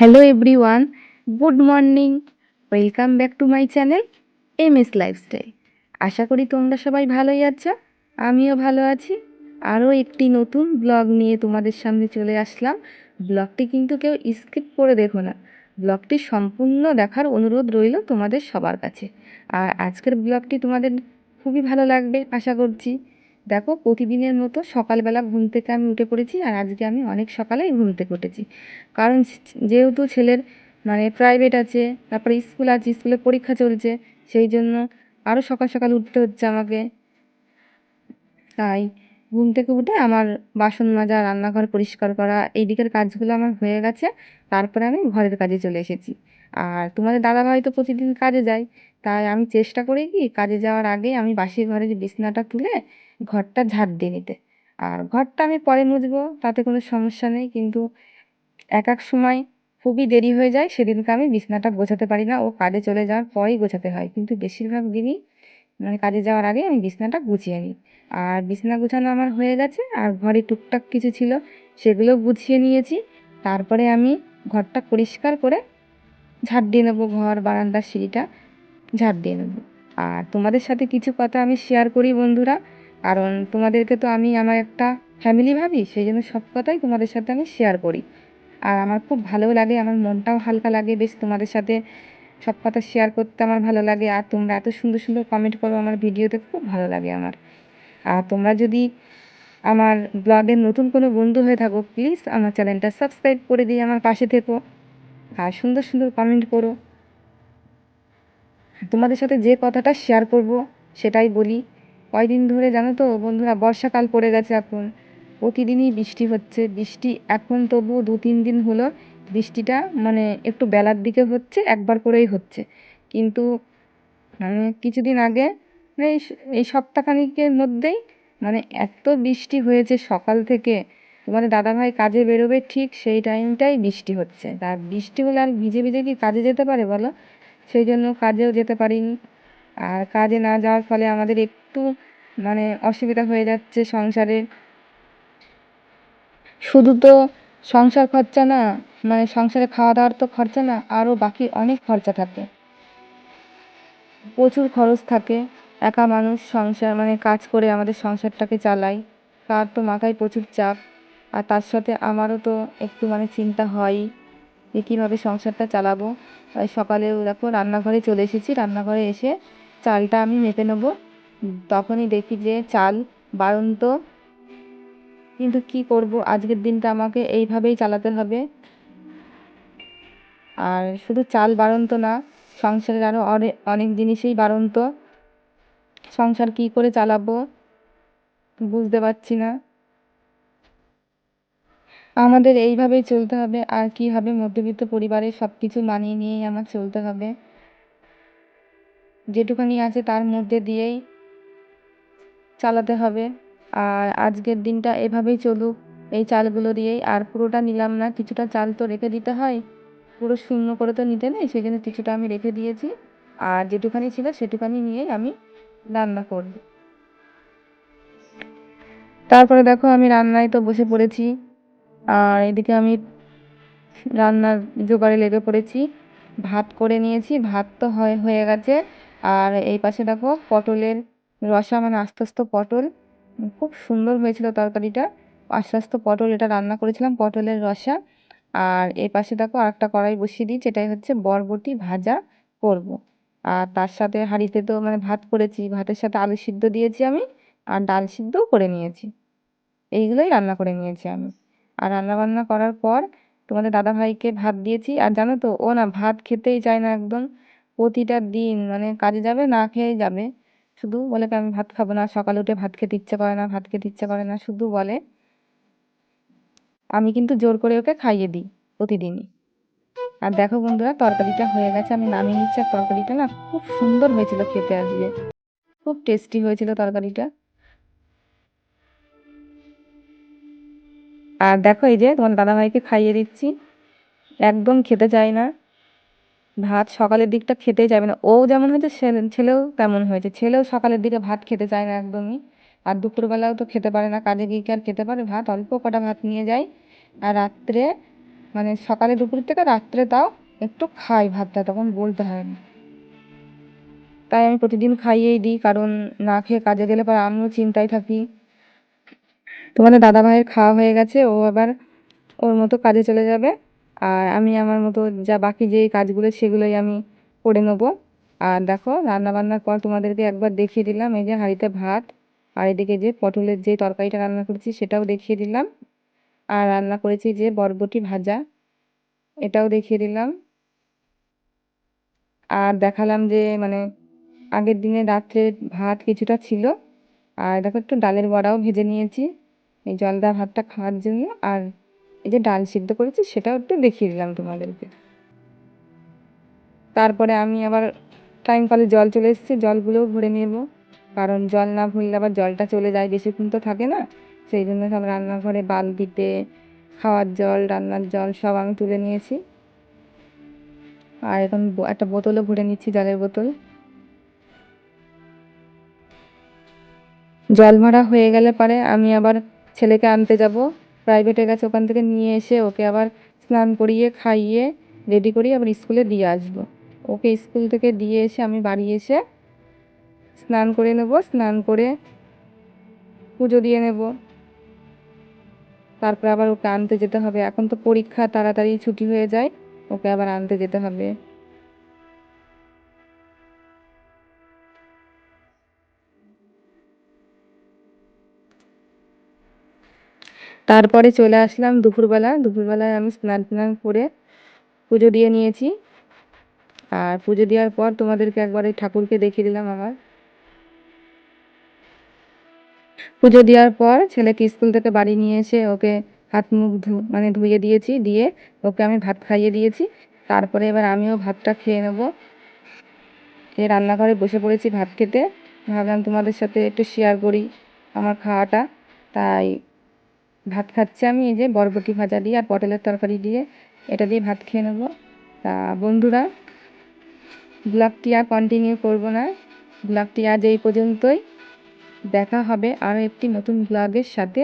Hello everyone good morning welcome back to my channel M S lifestyle আশা করি তোমরা সবাই ভালোই আছো, আমিও ভালো আছি। আরও একটি নতুন ব্লগ নিয়ে তোমাদের সামনে চলে আসলাম। ব্লগটি কিন্তু কেউ স্কিপ করে দেখো না। ব্লগটি সম্পূর্ণ দেখার অনুরোধ রইল তোমাদের সবার কাছে। আর আজকের ব্লগটি তোমাদের খুবই ভালো লাগবে, আশা করছি। দেখো, প্রতিদিনের মতো সকালবেলা ঘুম থেকে আমি উঠে পড়েছি আর আজকে আমি অনেক সকালেই ঘুম থেকে উঠেছি। কারণ যেহেতু ছেলের মানে প্রাইভেট আছে, তারপরে স্কুল আছে স্কুলে পরীক্ষা চলছে, সেই জন্য আরও সকাল সকাল উঠতে হচ্ছে আমাকে। তাই ঘুম থেকে উঠে আমার বাসন মাজা, রান্নাঘর পরিষ্কার করা এই দিকের কাজগুলো আমার হয়ে গেছে, তারপরে আমি ঘরের কাজে চলে এসেছি। আর তোমাদের দাদাভাই তো প্রতিদিন কাজে যায়। তাই আমি চেষ্টা করি কি কাজে যাওয়ার আগে আমি বাসি ঘরের বিছনাটা তুলে ঘরটা ঝাড় দিয়ে নিতে। আর ঘরটা আমি পরে মুছবো, তাতে কোনো সমস্যা নেই। কিন্তু এক এক সময় খুবই দেরি হয়ে যায়, সেদিনকে আমি বিছনাটা গোছাতে পারি না। ও কাজে চলে যাওয়ার পরেই গোছাতে হয়। কিন্তু বেশিরভাগ দিনই মানে কাজে যাওয়ার আগে আমি বিছনাটা গুছিয়ে নিই। আর বিছানা গুছানো আমার হয়ে গেছে। আর ঘরে টুকটাক কিছু ছিল, সেগুলো গুছিয়ে নিয়েছি। তারপরে আমি ঘরটা পরিষ্কার করে ঝাড় দিয়ে নেব ঘর বারান্দার সিঁড়িটা, ঝাড় দিয়ে নেব। আর তোমাদের সাথে কিছু কথা আমি শেয়ার করি বন্ধুরা, কারণ তোমাদেরকে তো আমি, আমার একটা ফ্যামিলি ভাবি, সেই জন্য সব কথাই তোমাদের সাথে আমি শেয়ার করি। আর আমার খুব ভালোও লাগে, আমার মনটাও হালকা লাগে, বেশ তোমাদের সাথে সব কথা শেয়ার করতে আমার ভালো লাগে, আর তোমরা এত সুন্দর সুন্দর কমেন্ট করো আমার ভিডিওতে, খুব ভালো লাগে আমার। আর তোমরা যদি আমার ব্লগের নতুন কোনো বন্ধু হয়ে থাকো প্লিজ আমার চ্যানেলটা সাবস্ক্রাইব করে দিয়ে আমার পাশে থেকো। আর সুন্দর সুন্দর কমেন্ট করো। তোমাদের সাথে যে কথাটা শেয়ার করব, সেটাই বলি। কয়দিন ধরে জানো তো বন্ধুরা, বর্ষাকাল পড়ে গেছে এখন। প্রতিদিনই বৃষ্টি হচ্ছে। বৃষ্টি এখন তবু দু, তিন দিন হলো বৃষ্টিটা মানে একটু বেলার দিকে হচ্ছে, একবার করেই হচ্ছে। কিন্তু মানে কিছুদিন আগে মানে এই এই সপ্তাহখানেকের মধ্যেই মানে এত বৃষ্টি হয়েছে সকাল থেকে। তোমাদের দাদাভাই কাজে বেরোবে ঠিক সেই টাইমটাই বৃষ্টি হচ্ছে। তা বৃষ্টি হলে আর ভিজে ভিজে কি কাজে যেতে পারে বলো? সেই জন্য কাজেও যেতে পারিনি। আর কাজে না যাওয়ার ফলে আমাদের একটু মানে অসুবিধা হয়ে যাচ্ছে সংসারে। শুধু তো সংসার খরচা না মানে সংসারে খাওয়া দাওয়ার তো খরচা না, আরও বাকি অনেক খরচা থাকে। প্রচুর খরচ থাকে। একা মানুষ সংসার মানে কাজ করে আমাদের সংসারটাকে চালাই তার তো মাথায় প্রচুর চাপ। আর তার সাথে আমারও তো একটু মানে চিন্তা হয়ই যে কীভাবে সংসারটা চালাবো। তাই সকালেও দেখো রান্নাঘরে চলে এসেছি। রান্নাঘরে এসে চালটা আমি মেপে নেব। তখনই দেখি যে চাল বাড়ন্ত কিন্তু কি করব? আজকের দিনটা আমাকে এইভাবেই চালাতে হবে। আর শুধু চাল বাড়ন্ত না সংসারের আরও অনেক অনেক জিনিসই বাড়ন্ত সংসার কি করে চালাবো? বুঝতে পারছি না। আমাদের এইভাবেই চলতে হবে, আর কীভাবে মধ্যবিত্ত পরিবারে সব কিছু মানিয়ে নিয়েই আমার চলতে হবে। যেটুখানি আছে তার মধ্যে দিয়েই চালাতে হবে। আর আজকের দিনটা এভাবেই চলুক, এই চালগুলো দিয়েই। আর পুরোটা নিলাম না, কিছুটা চাল তো রেখে দিতে হয়। পুরো শূন্য করে তো নিতে নেই জন্য কিছুটা আমি রেখে দিয়েছি। আর যেটুখানি ছিল সেটুখানি নিয়েই আমি রান্না করব। তারপরে দেখো আমি রান্নায় তো বসে পড়েছি। আর এদিকে আমি রান্নার জোগাড়ে লেগে পড়েছি। ভাত করে নিয়েছি, ভাত তো হয়, হয়ে গেছে। আর এই পাশে দেখো পটলের রসা মানে আস্তে আস্তে পটল। খুব সুন্দর হয়েছিল তরকারিটা। আস্তে আস্তে পটল এটা রান্না করেছিলাম, পটলের রসা। আর এই পাশে দেখো আরেকটা কড়াই বসিয়ে দিই যেটাই হচ্ছে বরবটি ভাজা করব। আর তার সাথে হাঁড়িতে তো মানে ভাত করেছি, ভাতের সাথে আলু সিদ্ধ দিয়েছি আমি, আর ডাল সিদ্ধও করে নিয়েছি। এইগুলোই রান্না করে নিয়েছি আমি। আর রান্না বান্না করার পর তোমাদের দাদাভাইকে ভাত দিয়েছি। আর জানো তো, ও না ভাত খেতেই চায় না একদম। প্রতিটা দিন মানে কাজে যাবে, না খেয়েই যাবে। শুধু বলে আমি ভাত খাব না, সকালে উঠে ভাত খেতে ইচ্ছে করে না, ভাত খেতে ইচ্ছে করে না, শুধু বলে আমি কিন্তু জোর করে ওকে খাইয়ে দিই প্রতিদিনই। আর দেখো বন্ধুরা, তরকারিটা হয়ে গেছে, আমি নামিয়ে নিচ্ছি। আর তরকারিটা না খুব সুন্দর হয়েছিল খেতে আজকে। খুব টেস্টি হয়েছিল তরকারিটা। আর দেখো এই যে তোমার দাদাভাইকে খাইয়ে দিচ্ছি। একদম খেতে চায় না। ভাত সকালের দিকটা খেতেই চাইবে না। ও যেমন হয়েছে ছেলেও তেমন হয়েছে। ছেলেও সকালের দিকে ভাত খেতে চায় না একদমই। আর দুপুরবেলাও তো খেতে পারে না, কাজে গিয়ে কি আর খেতে পারে? ভাত, অল্প কটা ভাত নিয়ে যায়। আর রাত্রে মানে সকালে দুপুর থেকে রাত্রে তাও একটু খাই ভাতটা, তখন বলতে হয় না। তাই আমি প্রতিদিন খাইয়েই দিই, কারণ না খেয়ে কাজে গেলে পর আমিও চিন্তায় থাকি। তোমাদের দাদা ভাইয়ের খাওয়া হয়ে গেছে, ও আবার ওর মতো কাজে চলে যাবে। আর আমি আমার মতো যা বাকি যেই কাজগুলো, সেগুলোই আমি করে নেব। আর দেখো রান্না বান্নার পর তোমাদেরকে একবার দেখিয়ে দিলাম, এই যে হাঁড়িতে ভাত, আর এদিকে যে পটলের যে তরকারিটা রান্না করেছি, সেটাও দেখিয়ে দিলাম। আর রান্না করেছি যে বরবটি ভাজা, এটাও দেখিয়ে দিলাম। আর দেখালাম যে মানে আগের দিনে রাত্রে ভাত কিছুটা ছিল। আর দেখো, একটু ডালের বড়াও ভেজে নিয়েছি। এই জল দেওয়া ভাতটা খাওয়ার জন্য আর এই যে ডাল সিদ্ধ করেছি সেটাও একটু দেখিয়ে দিলাম তোমাদেরকে। তারপরে আমি আবার টাইম কলে জল চলে এসেছে, জলগুলোও ভরে নেব। কারণ জল না ভরলে আবার জলটা চলে যায়, বেশিক্ষণ তো থাকে না। সেই জন্য সব রান্নাঘরে বালতিতে খাওয়ার জল, রান্নার জল সব আমি তুলে নিয়েছি। আর এখন একটা বোতলও ভরে নিচ্ছি জলের বোতল। জল ভরা হয়ে গেলে পরে আমি আবার ছেলেকে আনতে যাব। প্রাইভেটে গেছে ওখান থেকে নিয়ে এসে ওকে আবার স্নান করিয়ে, খাইয়ে রেডি করিয়ে আবার স্কুলে দিয়ে আসব। ওকে স্কুল থেকে দিয়ে এসে আমি বাড়ি এসে স্নান করে নেব, স্নান করে পুজো দিয়ে নেব। তারপর আবার ওকে আনতে যেতে হবে। এখন তো পরীক্ষা, তাড়াতাড়ি ছুটি হয়ে যায়, ওকে আবার আনতে যেতে হবে। তারপরে চলে আসলাম দুপুরবেলা। দুপুরবেলায় আমি স্নান টান করে পুজো দিয়ে নিয়েছি। আর পুজো দেওয়ার পর তোমাদেরকে একবার এই ঠাকুরকে দেখিয়ে দিলাম আমার পুজো দেওয়ার পর ছেলেকে স্কুল থেকে বাড়ি নিয়ে এসে ওকে হাত মুখ ধু মানে ধুয়ে দিয়েছি। দিয়ে ওকে আমি ভাত খাইয়ে দিয়েছি। তারপরে এবার আমিও ভাতটা খেয়ে নেব। খেয়ে রান্নাঘরে বসে পড়েছি ভাত খেতে। ভাবলাম তোমাদের সাথে একটু শেয়ার করি আমার খাওয়াটা। তাই ভাত খাচ্ছি আমি, এই যে বরবটি ভাজা দিয়ে আর পটলের তরকারি দিয়ে। এটা দিয়ে ভাত খেয়ে নেব। তা বন্ধুরা ব্লগটি আর কন্টিনিউ করব না। ব্লগটি আজ এই পর্যন্তই। দেখা হবে আরও একটি নতুন ব্লগের সাথে।